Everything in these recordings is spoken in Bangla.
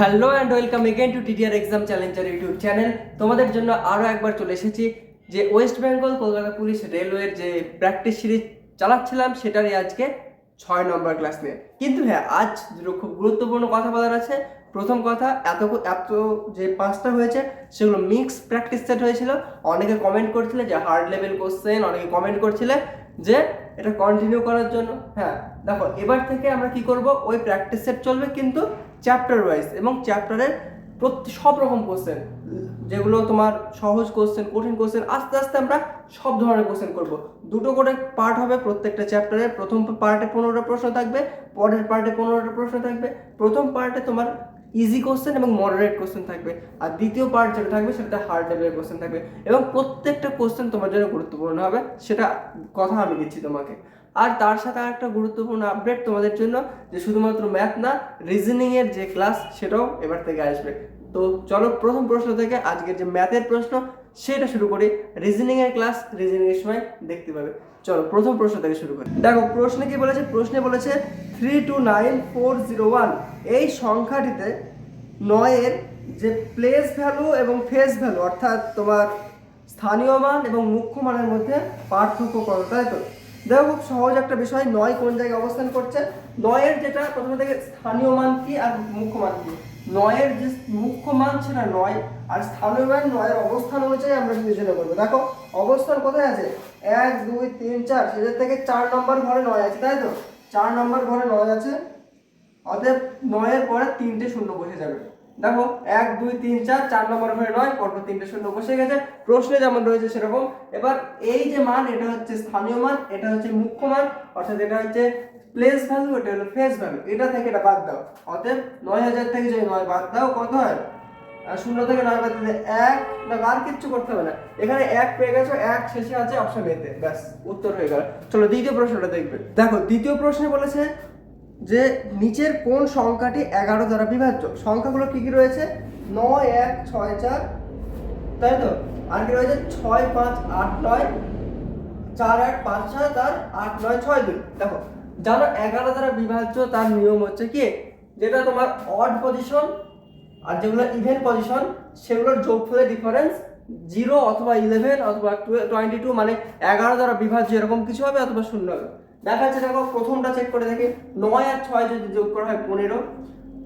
Hello and welcome again to TTR exam challenger YouTube channel তোমাদের জন্য আরও একবার চলে এসেছি যে ওয়েস্ট বেঙ্গল কলকাতা পুলিশ রেলওয়ের যে প্র্যাকটিস সিরিজ চালাচ্ছিলাম, সেটারই আজকে ছয় নম্বর ক্লাস নিয়ে। কিন্তু হ্যাঁ আজ খুব গুরুত্বপূর্ণ কথা বলার আছে। প্রথম কথা, এত এত যে পাঁচটা হয়েছে, সেগুলো মিক্স প্র্যাকটিস সেট হয়েছিল। অনেকে কমেন্ট করছিলে যে হার্ড লেভেল কোশ্চেন অনেকে কমেন্ট করছিলে যে এটা কন্টিনিউ করার জন্য। হ্যাঁ দেখো, এবার থেকে আমরা কি করব? ওই প্র্যাকটিস সেট চলবে, কিন্তু চ্যাপ্টার ওয়াইজ এবং চ্যাপ্টারের প্রতি সব রকম কোশ্চেন যেগুলো তোমার সহজ কোশ্চেন কঠিন কোশ্চেন আস্তে আস্তে আমরা সব ধরনের কোশ্চেন করব। দুটো করে পার্ট হবে প্রত্যেকটা চ্যাপ্টারে প্রথম পার্টে পনেরোটা প্রশ্ন থাকবে, পরের পার্টে পনেরোটা প্রশ্ন থাকবে। প্রথম পার্টে তোমার ইজি কোশ্চেন এবং মডারেট কোশ্চেন থাকবে। আর দ্বিতীয় পার্ট যেটা থাকবে সেটা হার্ড লেভেলের কোশ্চেন থাকবে। এবং প্রত্যেকটা কোশ্চেন তোমার জন্য গুরুত্বপূর্ণ হবে, সেটা কথা আমি দিচ্ছি তোমাকে। আর তার সাথে আরেকটা গুরুত্বপূর্ণ আপডেট তোমাদের জন্য, যে শুধুমাত্র ম্যাথ না রিজনিং এর যে ক্লাস সেটাও এবার থেকে আসবে। তো চলো প্রথম প্রশ্ন থেকে আজকের যে ম্যাথের প্রশ্ন, সেটা শুরু করি। রিজনিং এর ক্লাস রিজনিং এর সময় দেখতে পাবে। চলো প্রথম প্রশ্ন থেকে শুরু করি। দেখো, প্রশ্নে কি বলেছে? প্রশ্নে বলেছে three two nine four zero one এই সংখ্যাটিতে নয়ের যে প্লেস ভ্যালু এবং ফেস ভ্যালু অর্থাৎ তোমার স্থানীয় মান এবং মুখ্য মানের মধ্যে পার্থক্য করো তাই তো? দেখো খুব সহজ একটা বিষয়, নয় কোন জায়গায় অবস্থান করছে? নয়ের যেটা, প্রথমে থেকে স্থানীয় মান কি আর মুখ্য মান কি? নয়ের যে মুখ্য মান সেটা নয়, আর স্থানীয় মান নয়ের অবস্থান অনুযায়ী আমরা বিবেচনা করব। দেখো, অবস্থান কোথায় আছে? এক, দুই, তিন, চার সেটার থেকে চার নম্বর ঘরে নয় আছে, তাই তো? চার নম্বর ঘরে নয় আছে, অতএব নয়ের পরে তিনটে শূন্য বসে যাবে। দেখো, এক, দুই, তিন, চার চার নম্বর ঘরে নয়, পরপর তিনটে শূন্য বসে গেছে। প্রশ্নে যেমন রয়েছে সেরকম, এবার এই যে মান, এটা হচ্ছে স্থানীয় মান, এটা হচ্ছে মুখ্য মান, অর্থাৎ এটা হচ্ছে প্লেস ভ্যালু এটা হলো ফেস ভ্যালু এটা থেকে এটা বাদ দাও। অতএব নয় হাজার থেকে যদি নয় বাদ দাও, কত হয়? শূন্য থেকে নয় বাদ দিলে এক, না, আর কিচ্ছু করতে হবে না। এখানে এক পেয়ে গেছো, এক শেষে আছে অপশন এতে ব্যাস, উত্তর হয়ে গেল। চলো, দ্বিতীয় প্রশ্নটা দেখবে। দেখো, দ্বিতীয় প্রশ্নে বলেছে যে নিচের কোন সংখ্যাটি এগারো দ্বারা বিভাজ্য? সংখ্যাগুলো কি কি রয়েছে? নয়, এক, ছয়, চার। তাই তো? আর কি রয়েছে? ছয়, পাঁচ, আট, নয়, চার, আট, পাঁচ ছয় তার আট, নয়, ছয়, দুই। দেখো, জানো এগারো দ্বারা বিভাজ্য তার নিয়ম হচ্ছে কি? যেটা তোমার অড পজিশন আর যেগুলো ইভেন পজিশন সেগুলোর যোগফলের ডিফারেন্স জিরো অথবা ইলেভেন অথবা টোয়েন্টি টু মানে এগারো দ্বারা বিভাজ্য এরকম কিছু হবে অথবা শূন্য হবে। দেখা যাচ্ছে, দেখো, প্রথমটা চেক করে দেখি। নয় আর ছয় যদি যোগ করা হয়, পনেরো।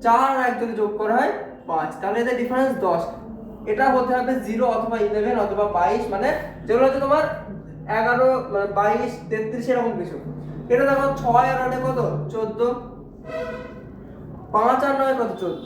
চার আর এক যদি যোগ করা হয়, পাঁচ। তাহলে এদের ডিফারেন্স দশ। এটা হতে হবে জিরো অথবা ইলেভেন অথবা বাইশ মানে যেগুলো হচ্ছে তোমার এগারো মানে বাইশ, তেত্রিশ, এরকম কিছু। এটা দেখো, ছয় আর আটে কত? চোদ্দ। পাঁচ আর নয় কত? চোদ্দ।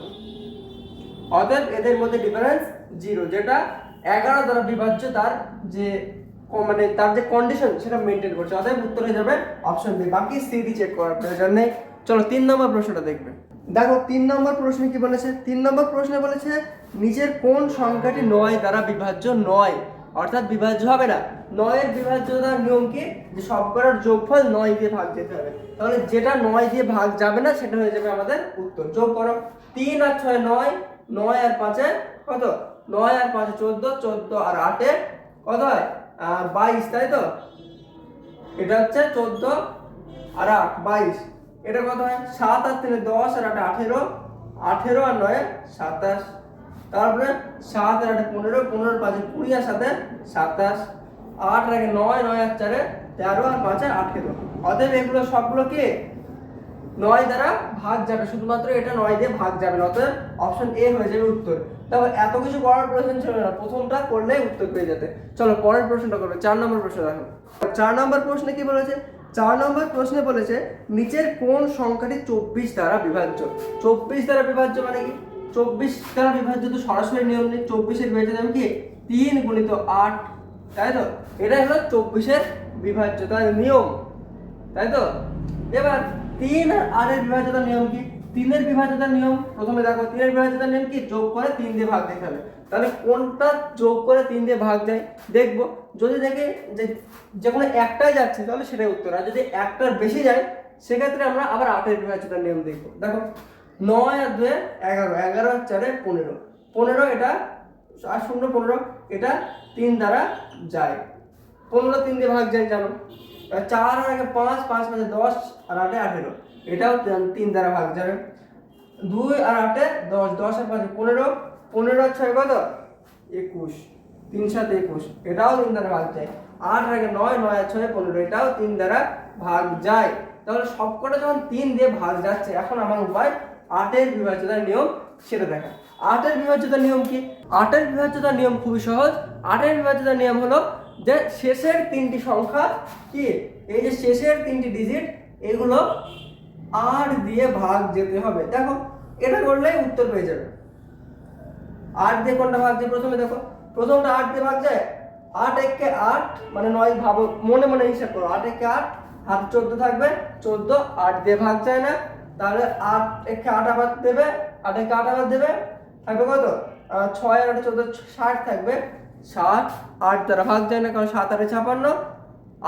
অতএব এদের মধ্যে ডিফারেন্স জিরো যেটা এগারো দ্বারা বিভাজ্য তার যে মানে তার যে কন্ডিশন সেটা মেনটেন করছে। অতএব উত্তর হয়ে যাবে অপশন বি বাকি সিডি চেক করার প্রয়োজন নেই। চলো, তিন নম্বর প্রশ্নটা দেখবে। দেখো, তিন নম্বর প্রশ্নে কি বলেছে? তিন নম্বর প্রশ্নে বলেছে, নিজের কোন সংখ্যাটি নয় দ্বারা বিভাজ্য নয়। অর্থাৎ বিভাজ্য হবে না। নয়ের বিভাজ্যতার নিয়ম কি? যে সবকটার যোগফল নয় দিয়ে ভাগ যেতে হবে। তাহলে যেটা নয় দিয়ে ভাগ যাবে না, সেটা হয়ে যাবে আমাদের উত্তর। যোগ করো। তিন আর ছয় নয় নয় আর পাঁচে কত? নয় আর পাঁচে চোদ্দ চোদ্দ আর আটে কত হয়? বাইশ, তাই তো? এটা হচ্ছে চোদ্দ আর আট, বাইশ। এটা কত হয়? সাত আর তিনে দশ আর আটে আঠেরো। আঠেরো আর নয়, সাতাশ। তারপরে সাত আর আটে পনেরো পনেরো পাঁচে কুড়ি আর সাথে সাতাশ। আট আর আগে নয় নয় আর চারে তেরো আর পাঁচে আঠেরো। অতএব এগুলো সবগুলো কি? নয় দ্বারা ভাগ যাবে। শুধুমাত্র এটা নয় দিয়ে ভাগ যাবে না। অতএব অপশন এ হয়ে যাবে উত্তর। দেখো এত কিছু করার প্রয়োজন ছিল না। প্রথমটা করলেই উত্তর পেয়ে যেতে। চলো পরের প্রশ্নটা করবে। চার নম্বর প্রশ্ন দেখো। চার নম্বর প্রশ্নে কি বলেছে? চার নম্বর প্রশ্নে বলেছে, নিচের কোন সংখ্যাটি চব্বিশ দ্বারা বিভাজ্য? চব্বিশ দ্বারা বিভাজ্য মানে কি? চব্বিশ দ্বারা বিভাজ্য তো সরাসরি নিয়ম নেই। চব্বিশের বিভাজ্য দাম কি? তিন গুণিত আট। তাই তো? এটাই হলো চব্বিশের বিভাজ্যতার নিয়ম। তাই তো? এবার তিন আর আটের বিভাজ্যতার নিয়ম কি? তিনের বিভাজ্যতার নিয়ম প্রথমে দেখো, তিনের বিভাজ্যতার নিয়ম কি? যোগ করে তিন দিয়ে ভাগ দিতে হবে। তাহলে কোনটা যোগ করে তিন দিয়ে ভাগ যায়? দেখব। যদি দেখে যে যে কোনো একটাই যাচ্ছে, তাহলে সেটাই উত্তর। আর যদি একটার বেশি যায়, সেক্ষেত্রে আমরা আবার আটের বিভাজ্যতার নিয়ম দেখব। দেখো, নয় আর দুয়ে এগারো। এগারো আর চারে পনেরো। পনেরো এটা, আর শূন্য পনেরো, এটা তিন দ্বারা যায়। পনেরো তিন দিয়ে ভাগ যায়, জানো? চার আর আগে পাঁচ পাঁচ পাঁচে দশ, আর আটে আঠেরো। এটাও তিন- দ্বারা ভাগ যাবে। দুই আর আটে দশ দশ আর পাঁচে পনেরো। পনেরো আর ছয় কত? একুশ। তিন সাত একুশ। এটাও তিন দ্বারা ভাগ যায়। আট আগে নয় নয় আর ছয় পনেরো। এটাও তিন দ্বারা ভাগ যায়। তাহলে সবকটা যখন তিন দিয়ে ভাগ যাচ্ছে, এখন আমার উপায় আটের বিভাজ্যতার নিয়ম সেটা দেখা। আটের বিভাজ্যতার নিয়ম কি? আটের বিভাজ্যতার নিয়ম খুবই সহজ। আটের বিভাজ্যতার নিয়ম হলো যে শেষের তিনটি সংখ্যা কি? এই যে শেষের তিনটি ডিজিট এগুলো আট দিয়ে ভাগ যেতে হবে। দেখো, এটা করলেই উত্তর পেয়ে যাবে। আট দিয়ে কোনটা ভাগ যায়? প্রথমে দেখো, প্রথমটা আট দিয়ে ভাগ যায়? আট এককে আট মানে নয় ভাবো, মনে মনে হিসাব করো। আট একে আট, হাত চোদ্দ থাকবে, চোদ্দ আট দিয়ে ভাগ যায় না। তাহলে আট একে আট আবার দেবে, আট একে আট আবার দেবে, থাকবে কত? ছয় আটে চোদ্দ ষাট থাকবে। ষাট আট দ্বারা ভাগ যায় না, কারণ সাত আটে ছাপান্ন,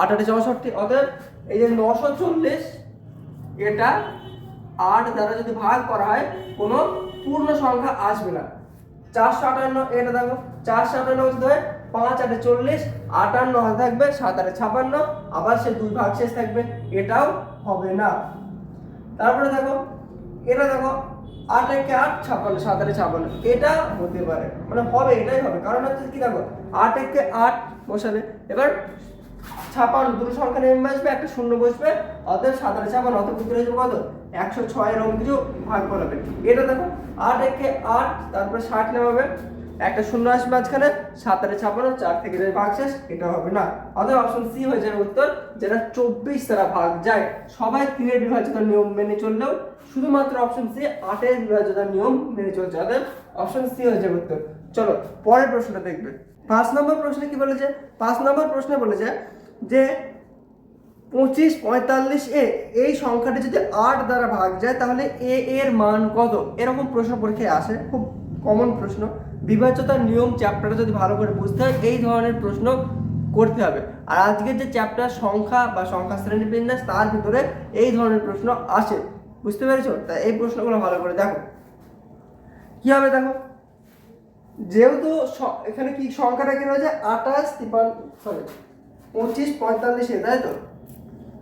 আট আটে চৌষট্টি। অতএব এই যে নশো চল্লিশ এটা আট দ্বারা যদি ভাগ করা হয়, কোনো পূর্ণ সংখ্যা আসবে না। চারশো আটান্ন, এটা দেখো, চারশো আটান্ন বলতে হয় পাঁচ আটে চল্লিশ, আটান্ন হাতে থাকবে, সাত আটে ছাপান্ন, আবার সে দুই ভাগ শেষ থাকবে, এটাও হবে না। তারপরে দেখো, এটা দেখো, আট একে আট ছাপান্ন সাত আটে ছাপান্ন এটা হতে পারে। মানে হবে, এটাই হবে। কারণ হচ্ছে কি দেখো, আট একে আট বসাবে। এবার ছাপান্ন দুটো সংখ্যা নেমে আসবে একটা শূন্য বসবে, অতএব সাত আটে ছাপান্ন অত উত্তর যাবে কত? একশো ছয় এরকম কিছু ভাগ করাবে এটা দেখো, আট একে আট, তারপরে ষাট নেমাবে। একটা শূন্য আসবে মাঝখানে সাত আটে ছাপান্ন চার থেকে যে ভাগ শেষ, এটা হবে না। অতএব অপশন সি হয়ে যাবে উত্তর, যেটা চব্বিশ দ্বারা ভাগ যায়। সবাই তিনের বিভাজ্যতার নিয়ম মেনে চললেও, শুধুমাত্র অপশন সি আটের বিভাজ্যতার নিয়ম মেনে চলছে। অতএব অপশন সি হয়ে যাবে উত্তর। চলো, পরের প্রশ্নটা দেখবে। পাঁচ নম্বর প্রশ্নে কি বলেছে? পাঁচ নম্বর প্রশ্নে বলেছে যে পঁচিশ পঁয়তাল্লিশ এ, এই সংখ্যাটি যদি আট দ্বারা ভাগ যায়, তাহলে এ এর মান কত? এরকম প্রশ্ন পরীক্ষায় আসে, খুব কমন প্রশ্ন। বিভাজ্যতার নিয়ম চ্যাপ্টারটা যদি ভালো করে বুঝতে হয়, এই ধরনের প্রশ্ন করতে হবে। আর আজকের যে চ্যাপ্টার সংখ্যা বা সংখ্যা শ্রেণি বিন্যাস তার ভিতরে এই ধরনের প্রশ্ন আসে। বুঝতে পেরেছ? তা এই প্রশ্নগুলো ভালো করে দেখো। কি হবে দেখো? যেহেতু এখানে কি সংখ্যাটা কি রয়েছে? আঠাশ তিপান্ন সরি পঁচিশ পঁয়তাল্লিশে তাই তো?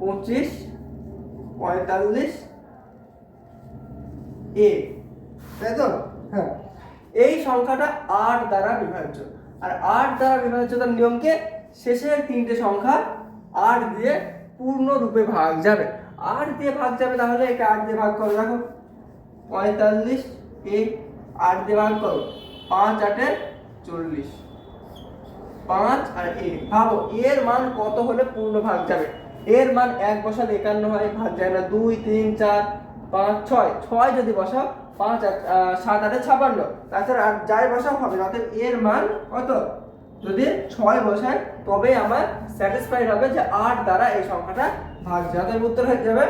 পঁচিশ পঁয়তাল্লিশ এ, তাই তো? হ্যাঁ। এই সংখ্যাটা আট দ্বারা বিভাজ্য। আর আট দ্বারা বিভাজ্যতার নিয়মকে শেষের তিনটে সংখ্যা আট দিয়ে পূর্ণরূপে ভাগ যাবে। আট দিয়ে ভাগ যাবে তাহলে একে আট দিয়ে ভাগ করো। দেখো, পঁয়তাল্লিশ এ, আট দিয়ে ভাগ করো। পাঁচ আটে চল্লিশ। পাঁচ আর এ। ভাবো, এর মান কত হলে পূর্ণ ভাগ যাবে? এর মান এক বসালে একান্ন হয়, ভাগ যায় না দুই, তিন, চার, পাঁচ, ছয়। ছয় যদি বসাও, পাঁচ আট সাত আটে ছাপান্ন। তাছাড়া আর যাই বসাও হবে না, অতএব এর মান কত? যদি ছয় বসায় তবেই আমার স্যাটিসফাইড হবে যে আট দ্বারা এই সংখ্যাটা ভাগ অতএব উত্তর হয়ে যাবে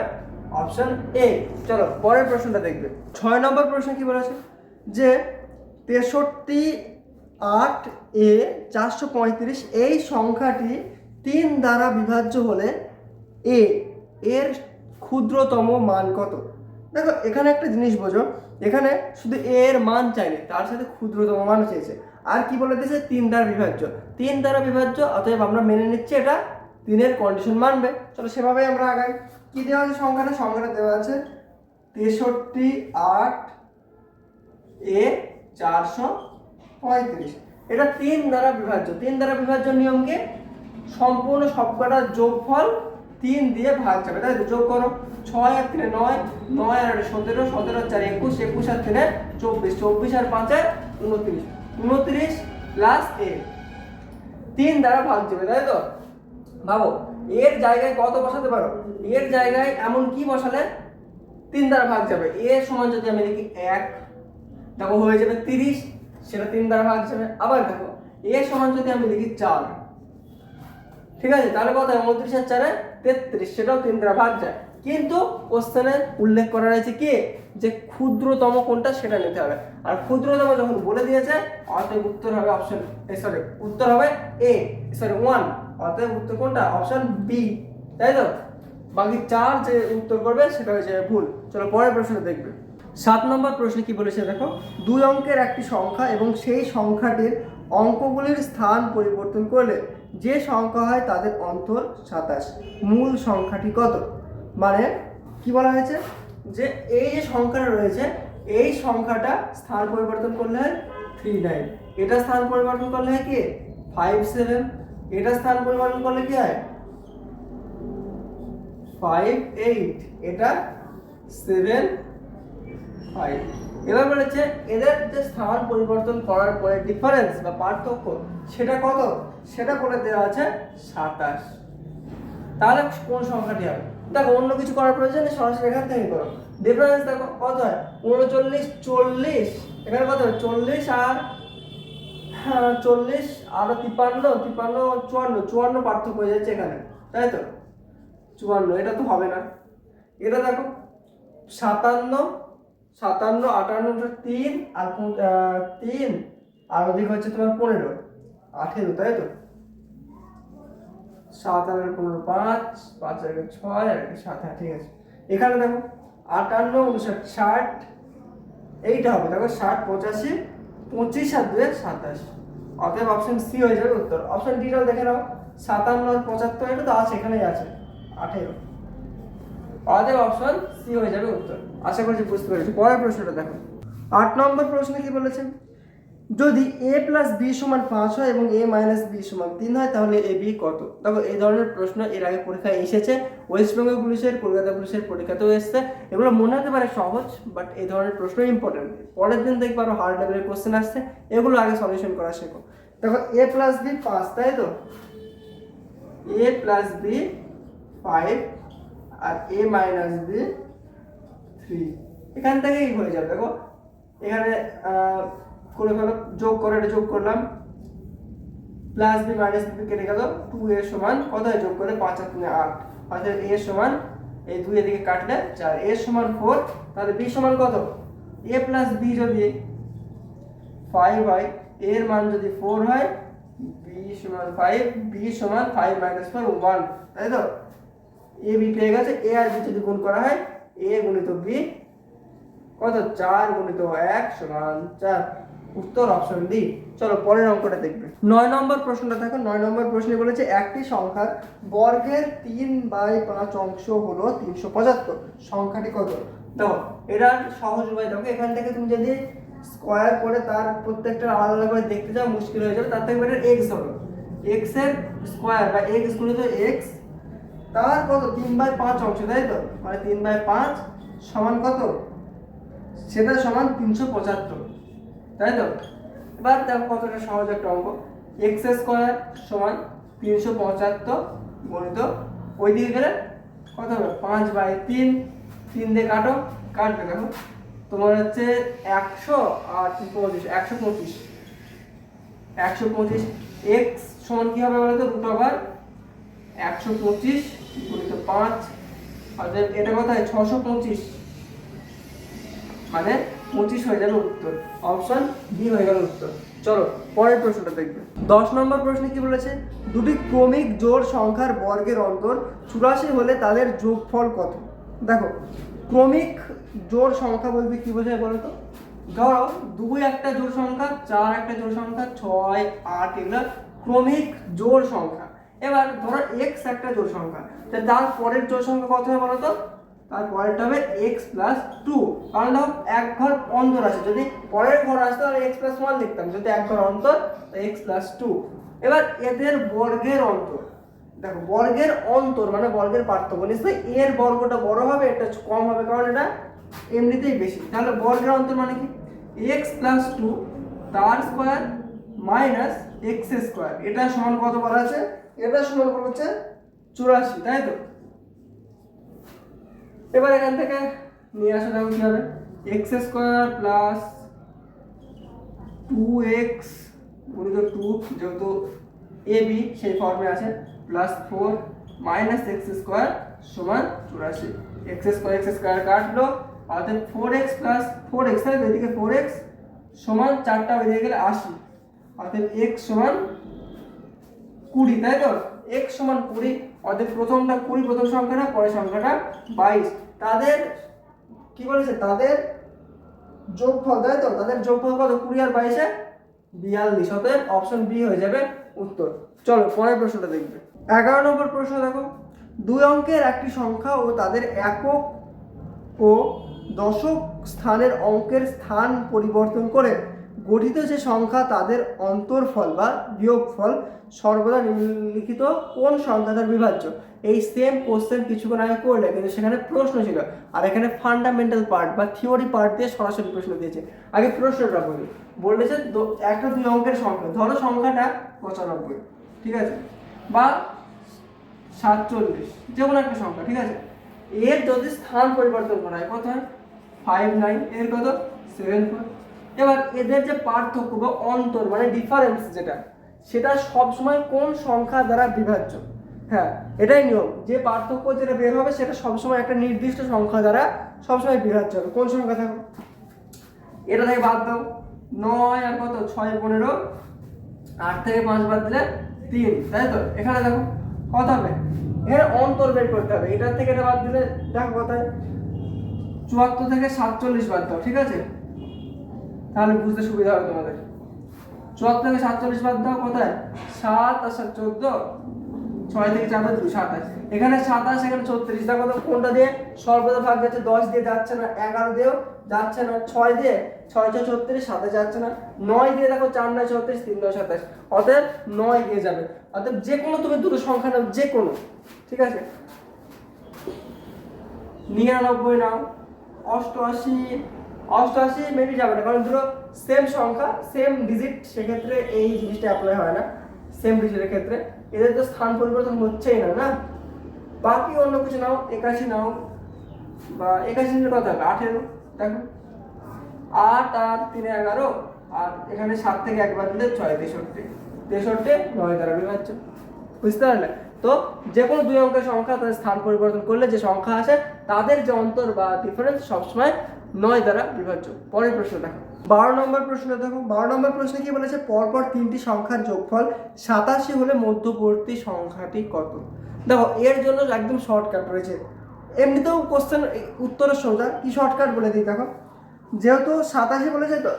অপশন এ চলো, পরের প্রশ্নটা দেখবে। ছয় নম্বর প্রশ্ন কি বলেছে? যে তেষট্টি আট এ চারশো পঁয়ত্রিশ, এই সংখ্যাটি তিন দ্বারা বিভাজ্য হলে এ, এর ক্ষুদ্রতম মান কত? দেখো, এখানে একটা জিনিস বোঝো, এখানে শুধু এ এর মান চাইনি তার সাথে ক্ষুদ্রতম মান চেয়েছে আর কি বলে দিয়েছে? তিন দ্বারা বিভাজ্য। তিন দ্বারা বিভাজ্য, অতএব আমরা মেনে নিচ্ছি এটা, তিনের কন্ডিশন মানবে। চলো সেভাবেই আমরা আগাই। কি দেওয়া আছে সংখ্যাটা? সংখ্যাটা দেওয়া আছে তেষট্টি আট এ চারশো পঁয়ত্রিশ। এটা তিন দ্বারা বিভাজ্য। তিন দ্বারা বিভাজ্য নিয়মকে সম্পূর্ণ সবকটার যোগফল তিন দিয়ে ভাগ যাবে তাই যোগ করো। ছয় আর তিনে নয় নয় আর সতেরো সতেরো চার একুশ একুশ আর তিনে চব্বিশ। চব্বিশ আর পাঁচে উনত্রিশ। উনত্রিশ প্লাস এ তিন দ্বারা ভাগ যাবে তাই তো? ভাবো, এর জায়গায় কত বসাতে পারো? এর জায়গায় এমন কি বসালে? তিন দ্বারা ভাগ যাবে এ সমান যদি আমি লিখি এক দেখো, হয়ে যাবে তিরিশ, সেটা তিন দ্বারা ভাগ যাবে আবার দেখো, এ সমান যদি আমি লিখি চার, ঠিক আছে? তাহলে কত উনত্রিশ আর চারে তেত্রিশ, সেটাও তিন দ্বারা ভাগ যায়। কিন্তু কোশ্চেনে উল্লেখ করা রয়েছে কি? যে ক্ষুদ্রতম কোনটা, সেটা নিতে হবে। আর ক্ষুদ্রতম যখন বলে দিয়েছে, অতএব উত্তর হবে অপশন এ সরি উত্তর হবে এ সরি ওয়ান অতএব উত্তর কোনটা? অপশন বি তাই তো? বাকি চার যে উত্তর করবে, সেটা হচ্ছে ভুল। চলো পরের প্রশ্ন দেখবে। সাত নম্বর প্রশ্নে কি বলেছে দেখো? দুই অঙ্কের একটি সংখ্যা এবং সেই সংখ্যাটির অঙ্কগুলির স্থান পরিবর্তন করলে যে সংখ্যা হয় তাদের অন্তর সাতাশ। মূল সংখ্যাটি কত? মানে কি বলা হয়েছে? যে এই যে সংখ্যাটা রয়েছে, এই সংখ্যাটা স্থান পরিবর্তন করলে হয় থ্রি নাইন এটা স্থান পরিবর্তন করলে হয় কি? ফাইভ সেভেন এটা স্থান পরিবর্তন করলে কি হয়? ফাইভ এইট এটা সেভেন ফাইভ এবার বলেছে এদের যে স্থান পরিবর্তন করার পরে ডিফারেন্স বা পার্থক্য সেটা কত? সেটা বলে দেওয়া আছে সাতাশ। তাহলে কোন সংখ্যাটি হবে? দেখো অন্য কিছু করার প্রয়োজন নেই সরাসরি এখান থেকে করো। ডিফারেন্স দেখো কত হয়? উনচল্লিশ চল্লিশ। এখানে কত হয়? চল্লিশ আর হ্যাঁ, চল্লিশ আর তিপ্পান্ন তিপ্পান্ন চুয়ান্ন। চুয়ান্ন পার্থক্য হয়ে যাচ্ছে এখানে তাই তো? চুয়ান্ন এটা তো হবে না। এটা দেখো সাতান্ন সাতান্ন, আটান্ন তিন, আর তিন, আর ওদিক হচ্ছে তোমার পনেরো। আঠেরো, তাই তো? সাত আর পনেরো, পাঁচ পাঁচ আর ছয়, আর সাত হ্যাঁ ঠিক আছে। এখানে দেখো, আটান্ন, উনষাট, ষাট, এইটা হবে, দেখো, ষাট, পঁচাশি, পঁচিশ আর দুয়ে সাতাশ। অতএব অপশন সি হয়ে যাবে উত্তর। অপশন ডিটাও দেখে নাও, সাতান্ন আর পঁচাত্তর, এটা তো আছে, এখানেই আছে, আঠেরো। অতএব অপশন সি হয়ে যাবে উত্তর। আশা করছি বুঝতে পেরেছি। পরের প্রশ্নটা দেখো। আট নম্বর প্রশ্নে কি বলেছেন? যদি এ প্লাস বি সমান পাঁচ হয় এবং এ মাইনাস বি সমান তিন হয়, তাহলে এ বি কত? দেখো, এই ধরনের প্রশ্ন এর আগে পরীক্ষায় এসেছে। ওয়েস্ট বেঙ্গল পুলিশের কলকাতা পুলিশের পরীক্ষাতেও এসেছে। এগুলো মনে হতে পারে সহজ বাট এই ধরনের প্রশ্ন ইম্পর্টেন্ট পরের দিন দেখবে আরও হার্ড লেভেলের কোশ্চেন আসছে। এগুলো আগে সলিউশন করা শেখো। দেখো এ প্লাস বি পাঁচ, তাই তো? এ প্লাস বি ফাইভ আর এ মাইনাস বি থ্রি এখান থেকেই হয়ে যাবে, দেখো। এখানে করে যোগ করে, এটা যোগ করলাম। প্লাস বি মাইনাস বি কেটে গেল টু এর সমান কত যোগ করে পাঁচ আর তিনে আট। অর্থাৎ এ সমান, এই দুই এদিকে কাটলে চার। এ সমান ফোর তাহলে বি সমান কত? এ প্লাস বি যদি ফাইভ হয় এর মান যদি ফোর হয় বি সমান ফাইভ বি সমান ফাইভ মাইনাস ফোর ওয়ান তাই তো? এ বি পেয়ে গেছে এ আর বি যদি গুণ করা হয় এ গুণিত বি, কত? চার গুণিত এক সমান চার। উত্তর অপশন ডি চলো পরের অঙ্কটা দেখবে। নয় নম্বর প্রশ্নটা দেখো, নয় নম্বর প্রশ্নে বলেছে, একটি সংখ্যার বর্গের তিন বাই পাঁচ অংশ হলো তিনশো পঁচাত্তর। সংখ্যাটি কত? দেখো, এটা সহজ উপায়। দেখো, এখান থেকে তুমি যদি স্কোয়ার করে তার প্রত্যেকটা আলাদা আলাদা করে দেখতে যাও মুশকিল হয়ে যাবে। তার থেকে বেটার এক্স ধরো। এক্সের স্কোয়ার বা এক্স গুণিত এক্স তার কত? তিন বাই পাঁচ অংশ, তাই তো? মানে তিন বাই পাঁচ সমান কত? সেটা সমান তিনশো পঁচাত্তর, তাই তো? এবার দেখো কতটা সহজ একটা অঙ্ক। এক্স স্কোয়ার সমান তিনশো পঁচাত্তর গণিত ওই দিকে গেলে কত হবে? পাঁচ বাই তিন তিন দিয়ে কাটো, কাটবে দেখো। তোমার হচ্ছে একশো আর পঁচিশ, একশো পঁচিশ। একশো পঁচিশ এক্স সমান কী হবে বলো তো রুট ওভার একশো পঁচিশ পঁচিশ। মানে পঁচিশ হয়ে যাবে উত্তর। অপশন বি হয়ে গেল উত্তর। চলো, পরের প্রশ্নটা দেখবে। দশ নম্বর প্রশ্নে কি বলেছে? দুটি ক্রমিক জোড় সংখ্যার বর্গের অন্তর চুরাশি হলে তাদের যোগফল কত? দেখো, ক্রমিক জোড় সংখ্যা বলতে কি বোঝায় বলো তো? ধরো, দুই একটা জোড় সংখ্যা, চার একটা জোড় সংখ্যা, ছয়, আট, এগুলো ক্রমিক জোড় সংখ্যা। এবার ধরো এক্স একটা জোড় সংখ্যা। তা তার পরের জোড় সংখ্যা কত হবে বলো তার পরেরটা হবে এক্স প্লাস টু কারণ দেখো, এক ঘর অন্তর আছে। যদি পরের ঘর আসতো, তাহলে এক্স প্লাস ওয়ান লিখতাম। যদি এক ঘর অন্তর এক্স প্লাস টু এবার এদের বর্গের অন্তর। দেখো, বর্গের অন্তর মানে বর্গের পার্থক্য। নিশ্চয়ই এর বর্গটা বড় হবে, এটা কম হবে, কারণ এটা এমনিতেই বেশি। তাহলে বর্গের অন্তর মানে কি? এক্স প্লাস টু তার স্কোয়ার মাইনাস এক্স স্কোয়ার এটা সমান কত বলা আছে? এটা সমান বলা হচ্ছে চুরাশি, তাই তো? এবার এখান থেকে নিয়ে আসা যাবে কি হবে X square plus two X গুণিত টু যেহেতু এ বি সেই ফর্মে আছে plus four minus X square সমান চুরাশি। এক্স স্কোয়ার এক্স স্কোয়ার কাটলো অর্থাৎ four X plus four X তাহলে এদিকে ফোর এক্স সমান চারটা বেরিয়ে গেলে আশি। অর্থাৎ এক্স সমান কুড়ি, তাই তো? এক্স সমান কুড়ি অর্থাৎ প্রথমটা কুড়ি প্রথম সংখ্যাটা, পরের সংখ্যাটা বাইশ। তাদের, কি বলেছে? তাদের যোগফল, তাই তো? তাদের যোগফল কত? কুড়ি আর বাইশে বিয়াল্লিশ। অতএব অপশন বি হয়ে যাবে উত্তর। চলো, পরের প্রশ্নটা দেখবে। এগারো নম্বর প্রশ্ন দেখো। দুই অঙ্কের একটি সংখ্যা ও তাদের একক ও দশক স্থানের অঙ্কের স্থান পরিবর্তন করে গঠিত যে সংখ্যা, তাদের অন্তরফল বা বিয়োগফল সর্বদা নিম্নলিখিত কোন সংখ্যা তার বিভাজ্য? এই সেম কোশ্চেন কিছুক্ষণ আগে করলে, কিন্তু সেখানে প্রশ্ন ছিল। আর এখানে ফান্ডামেন্টাল পার্ট বা থিওরি পার্ট দিয়ে সরাসরি প্রশ্ন দিয়েছে। আগে প্রশ্নটা বলি। বলেছে একটা দুই অঙ্কের সংখ্যা। ধরো সংখ্যাটা পঁচানব্বই, ঠিক আছে? বা সাতচল্লিশ, যে কোনো একটা সংখ্যা, ঠিক আছে? এর যদি স্থান পরিবর্তন করা হয়, কত হয়? ফাইভ নাইন এর কত? সেভেন ফোর এবার এদের যে পার্থক্য বা অন্তর মানে ডিফারেন্স যেটা, সেটা সবসময় কোন সংখ্যা দ্বারা বিভাজ্য? হ্যাঁ এটাই নিয়ম। যে পার্থক্য যেটা বের হবে, সেটা সবসময় একটা নির্দিষ্ট সংখ্যা দ্বারা সবসময় বিভাজ্য হবে। কোন সংখ্যা থাকবে? এটা থেকে বাদ দাও। নয় আর কত? ছয়, পনেরো। আট থেকে পাঁচ বাদ দিলে তিন, তাই তো? এখানে দেখো কত হবে। এর অন্তর বের করতে হবে। এটার থেকে এটা বাদ দিলে, দেখো কোথায়, চুয়াত্তর থেকে সাতচল্লিশ বাদ দাও, ঠিক আছে? তাহলে বুঝতে সুবিধা হবে তোমাদের। চুয়াত্তর থেকে সাতচল্লিশ বাদ দাও, কোথায়? সাত আর সাত, চোদ্দ? ছয় থেকে চার দুই সাতাশ এখানে সাতাশ এখানে ছত্রিশ। দেখো তো কোনটা দিয়ে? সর্বদা ভাগ যাচ্ছে দশ দিয়ে, যাচ্ছে না এগারো দিয়েও, যাচ্ছে না ছয় দিয়ে, ছয় ছয় ছত্রিশ সাতাশ যাচ্ছে না নয় দিয়ে, দেখো চার নয় ছত্রিশ, তিন নয় সাতাশ। অতএব নয় দিয়ে যাবে। অতএব যে কোনো তুমি দুটো সংখ্যা নাও, যে কোনো, ঠিক আছে? নিরানব্বই নাও, অষ্টআশি অষ্টআশি মেবি যাবে না। কারণ দুটো সেম সংখ্যা সেম ডিজিট সেক্ষেত্রে এই জিনিসটা অ্যাপ্লাই হয় না। সেম ডিজিটের ক্ষেত্রে। এদের তো স্থান পরিবর্তন হচ্ছেই না না? বাকি অন্য কিছু নাও, একাশি নাও, বা একাশির কথা হবে আঠেরো, দেখো। আট আর তিনে এগারো, আর এখানে সাত থেকে একবার দিলে ছয়, তেষট্টি। তেষট্টি, নয় দ্বারা বিভাজ্য বুঝতে পারলে? তো যে কোনো দুই অঙ্কের সংখ্যা তাদের স্থান পরিবর্তন করলে যে সংখ্যা আসে, তাদের যে অন্তর বা ডিফারেন্স সবসময় নয় দ্বারা বিভাজ্য। পরের প্রশ্ন দেখো। বারো নম্বর প্রশ্ন দেখো। বারো নম্বর প্রশ্নে কি বলেছে? পরপর তিনটি সংখ্যার যোগফল সাতাশি হলে মধ্যবর্তী সংখ্যাটি কত? দেখো, এর জন্য একদম শর্টকাট রয়েছে। এমনিতেও কোশ্চেন উত্তরের সোজা। কি শর্টকাট বলে দিই দেখো? যেহেতু সাতাশি বলেছে তো,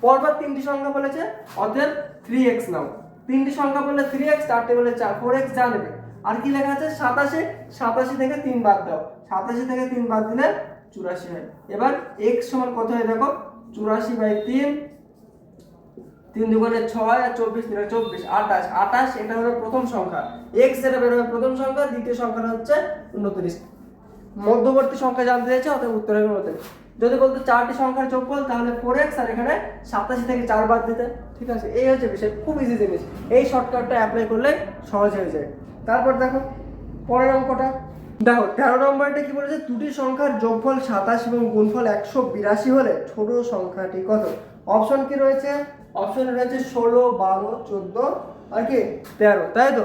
পরপর তিনটি সংখ্যা বলেছে, অতএব থ্রি এক্স নাও। তিনটি সংখ্যা বললে থ্রি এক্স চারটে বলে চার ফোর এক্স যা নেবে। আর কি লেখা আছে? সাতাশে, সাতাশি থেকে তিন বাদ দাও। সাতাশি থেকে তিন বাদ দিলে চুরাশি হয়। এবার এক্স সমান কত হয় দেখো? চুরাশি বাই তিন তিন দুগুণে ছয় আর চব্বিশ, তিন চব্বিশ, আঠাশ। আঠাশ, এটা হলো প্রথম সংখ্যা। এক্স যেটা বেরোবে প্রথম সংখ্যা, দ্বিতীয় সংখ্যাটা হচ্ছে উনত্রিশ। মধ্যবর্তী সংখ্যা জানতে চাইছে, অতএব উত্তর হবে উনত্রিশ। যদি বলতো চারটি সংখ্যার যোগফল, তাহলে ফোর এক্স আর এখানে সাতাশি থেকে চার বাদ দিতে। ঠিক আছে? এই হচ্ছে বিষয়। খুব ইজি জিনিস। এই শর্টকাটটা অ্যাপ্লাই করলে সহজ হয়ে যায়। তারপর দেখো, পরের অঙ্কটা। দেখো, তেরো নম্বরটা কি বলেছে? দুটি সংখ্যার যোগফল সাতাশ এবং গুণফল একশো বিরাশি হলে ছোট সংখ্যাটি কত? অপশন কি রয়েছে? অপশন রয়েছে ষোলো, বারো, চোদ্দ আর কি, তেরো, তাই তো?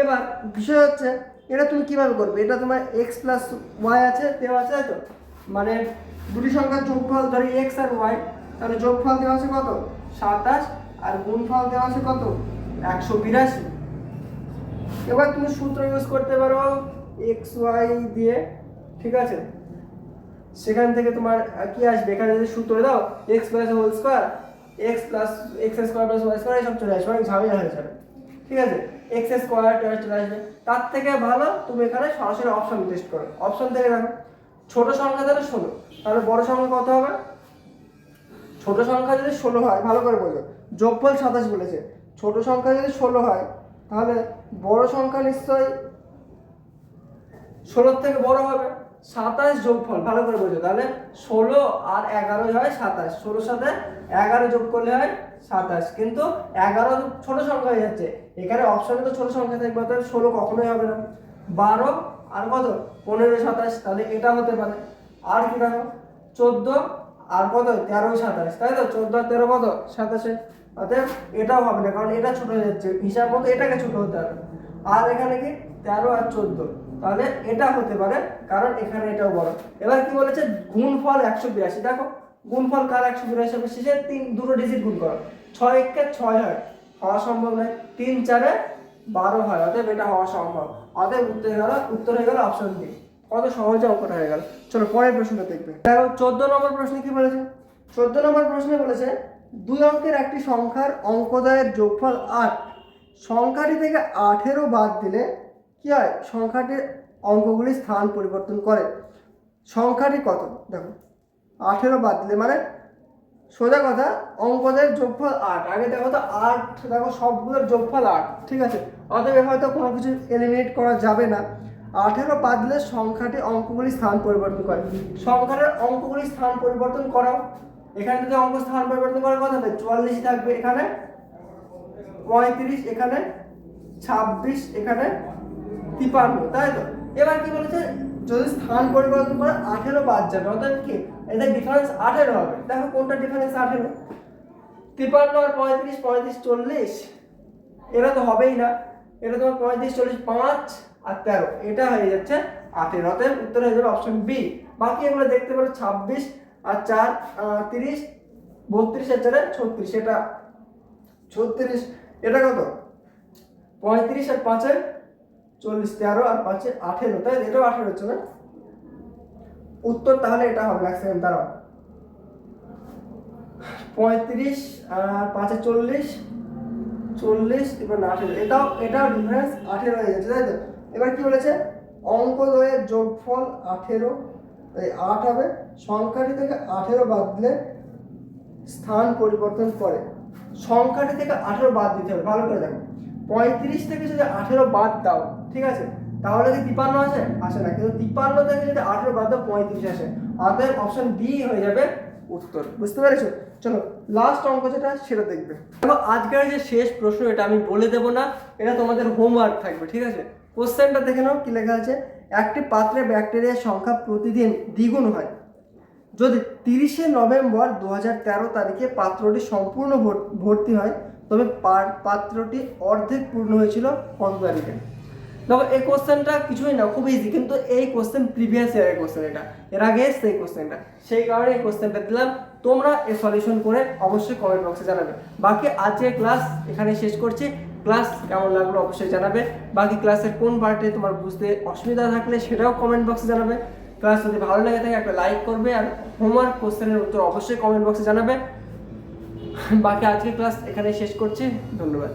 এবার বিষয় হচ্ছে, এটা তুমি কীভাবে করবে? এটা তোমার এক্স প্লাস ওয়াই আছে, দেওয়া আছে, তাই তো? মানে দুটি সংখ্যার যোগফল, ধরি এক্স আর ওয়াই তাহলে যোগফল দেওয়া আছে কত? সাতাশ আর গুণফল দেওয়া আছে কত? একশো বিরাশি। এবার তুমি সূত্র ইউজ করতে পারো। এক্স ওয়াই দিয়ে, ঠিক আছে? সেখান থেকে তোমার কি আসবে? এখানে যদি সূত্র দাও X plus whole square X plus X square plus Y square এইসব চলে আসবে। অনেক ঝামেলা হয়ে যাবে। ঠিক আছে? এক্স স্কোয়ার চলে আসবে। তার থেকে ভালো, তুমি এখানে সরাসরি অপশন টেস্ট করো। অপশন থেকে দেখো, ছোট সংখ্যা তাহলে ষোলো। তাহলে বড় সংখ্যা কত হবে? ছোট সংখ্যা যদি ষোলো হয়, ভালো করে বোঝো। যোগফল সাতাশ বলেছে। ছোট সংখ্যা যদি ষোলো হয়, তাহলে বড় সংখ্যা নিশ্চয়ই ষোলোর থেকে বড় হবে, সাতাশ যোগফল, ভালো করে বোঝো, তাহলে ষোলো আর এগারো হয় সাতাশ, ষোলোর সাথে এগারো যোগ করলে হয় সাতাশ, কিন্তু এগারো ছোট সংখ্যা হয়ে যাচ্ছে, এখানে অপশনে তো ছোট সংখ্যা থাকবে অর্থাৎ ষোলো কখনোই হবে না, বারো আর কত? পনেরো, সাতাশ, তাহলে এটা হতে পারে, আর কি দেখো, চোদ্দ আর কত? তেরো, সাতাশ, তাই তো? চোদ্দ আর তেরো কত? সাতাশে, অতএব এটাও হবে না, কারণ এটা ছোট হয়ে যাচ্ছে, হিসাব মতো এটাকে ছোট হতে হবে, আর এখানে কি? তেরো আর চোদ্দ তাহলে এটা হতে পারে, কারণ এখানে এটাও বড়। এবার কি বলেছে? গুণফল একশো বিরাশি। দেখো, গুণফল কার একশো বিরাশি হবে? শেষে তিন, দুটো ডিজিট গুণ করো। ছয় একে ছয় হয়, হওয়া সম্ভব নয়। তিন, চারে বারো হয়, অতএব এটা হওয়া সম্ভব। অতএব উত্তর হয়ে গেল, উত্তর হয়ে গেল অপশন ডি কত সহজে অঙ্কটা হয়ে গেল। চলো পরের প্রশ্নটা দেখবে। দেখো, চোদ্দ নম্বর প্রশ্নে কি বলেছে? চোদ্দ নম্বর প্রশ্নে বলেছে, দুই অঙ্কের একটি সংখ্যার অঙ্কদয়ের যোগফল আট। সংখ্যাটি থেকে আঠেরো বাদ দিলে কি হয়? সংখ্যাটির অঙ্কগুলি স্থান পরিবর্তন করে। সংখ্যাটি কত? দেখো, আঠেরো বাদ দিলে মানে সোজা কথা, অঙ্কদের যোগফল আট। আগে দেখো তো আট, দেখো সবগুলোর যোগফল আট, ঠিক আছে? অতএব হয়তো কোনো কিছু এলিমিনেট করা যাবে না। আঠেরো বাদ দিলে সংখ্যাটি অঙ্কগুলি স্থান পরিবর্তন করে। সংখ্যাটার অঙ্কগুলি স্থান পরিবর্তন করো এখানে যদি অঙ্ক স্থান পরিবর্তন করার কথা হবে চুয়াল্লিশ থাকবে এখানে, পঁয়ত্রিশ এখানে, ছাব্বিশ এখানে তিপান্ন, তাই তো? এবার কি বলেছে? যদি স্থান পরিবর্তন করে আঠেরো বাদ যাবে, অর্থাৎ কি? এদের ডিফারেন্স আঠেরো হবে। দেখো কোনটা ডিফারেন্স আঠেরো? তিপান্ন আর পঁয়ত্রিশ পঁয়ত্রিশ চল্লিশ। এটা তো হবেই না। এটা তোমার পঁয়ত্রিশ, চল্লিশ, পাঁচ আর তেরো। এটা হয়ে যাচ্ছে আঠেরো। অতএব উত্তর হয়ে যাবে অপশন বি বাকি এগুলো দেখতে পারো ছাব্বিশ আর চার তিরিশ, বত্রিশ আর চারে ছত্রিশ। এটা ছত্রিশ। এটা কত? পঁয়ত্রিশ আর পাঁচে চল্লিশ, তেরো আর পাঁচে আঠেরো, তাই এটাও আঠেরো হচ্ছে না? উত্তর তাহলে এটা হবে, এক সেকেন্ড দাঁড়াও। পঁয়ত্রিশ আর পাঁচে চল্লিশ চল্লিশ, এবার আঠেরো। এটাও এটাও ডিফারেন্স আঠেরো হয়ে যাচ্ছে, তাই তো? এবার কি বলেছে? অঙ্ক দ্বয়ের যোগফল আঠেরো, এই আট হবে। সংখ্যাটি থেকে আঠেরো বাদ দিলে স্থান পরিবর্তন করে। সংখ্যাটি থেকে আঠেরো বাদ দিতে হবে, ভালো করে দেখো। পঁয়ত্রিশ থেকে যদি আঠেরো বাদ দাও ঠিক আছে? তাহলে কি তিপান্ন আসে? আসে না। কিন্তু তিপান্ন থেকে যদি আঠেরো বাদ পঁয়ত্রিশ আসে। অতএব অপশন ডি হয়ে যাবে উত্তর। বুঝতে পেরেছ? চলো লাস্ট অঙ্ক যেটা, সেটা দেখবে। দেখো, আজকের যে শেষ প্রশ্ন, এটা আমি বলে দেবো না। এটা তোমাদের হোমওয়ার্ক থাকবে, ঠিক আছে? কোশ্চেনটা দেখে নাও, কি লেখা আছে? একটি পাত্রে ব্যাকটেরিয়ার সংখ্যা প্রতিদিন দ্বিগুণ হয়। যদি তিরিশে নভেম্বর দু তেরো তারিখে পাত্রটি সম্পূর্ণ ভর্তি হয়, তবে পাত্রটি অর্ধেক পূর্ণ হয়েছিল কত তারিখে। দেখো, এই কোশ্চেনটা কিছুই না, খুব ইজি কিন্তু এই কোশ্চেন প্রিভিয়াস ইয়ারের কোশ্চেন এটা, এর আগে সেই কোশ্চেনটা সেই কারণে এই কোশ্চেনটা দিলাম, তোমরা এই সলিউশন করে অবশ্যই কমেন্ট বক্সে জানাবে। বাকি আজকের ক্লাস এখানে শেষ করছি। ক্লাস কেমন লাগল অবশ্যই জানাবে। বাকি ক্লাসের কোন পার্টে তোমার বুঝতে অসুবিধা থাকলে সেটাও কমেন্ট বক্সে জানাবে। ক্লাস যদি ভালো লাগে থাকে, একটা লাইক করবে আর হোমওয়ার্ক কোশ্চেনের উত্তর অবশ্যই কমেন্ট বক্সে জানাবে। বাকি আজকের ক্লাস এখানে শেষ করছি। ধন্যবাদ।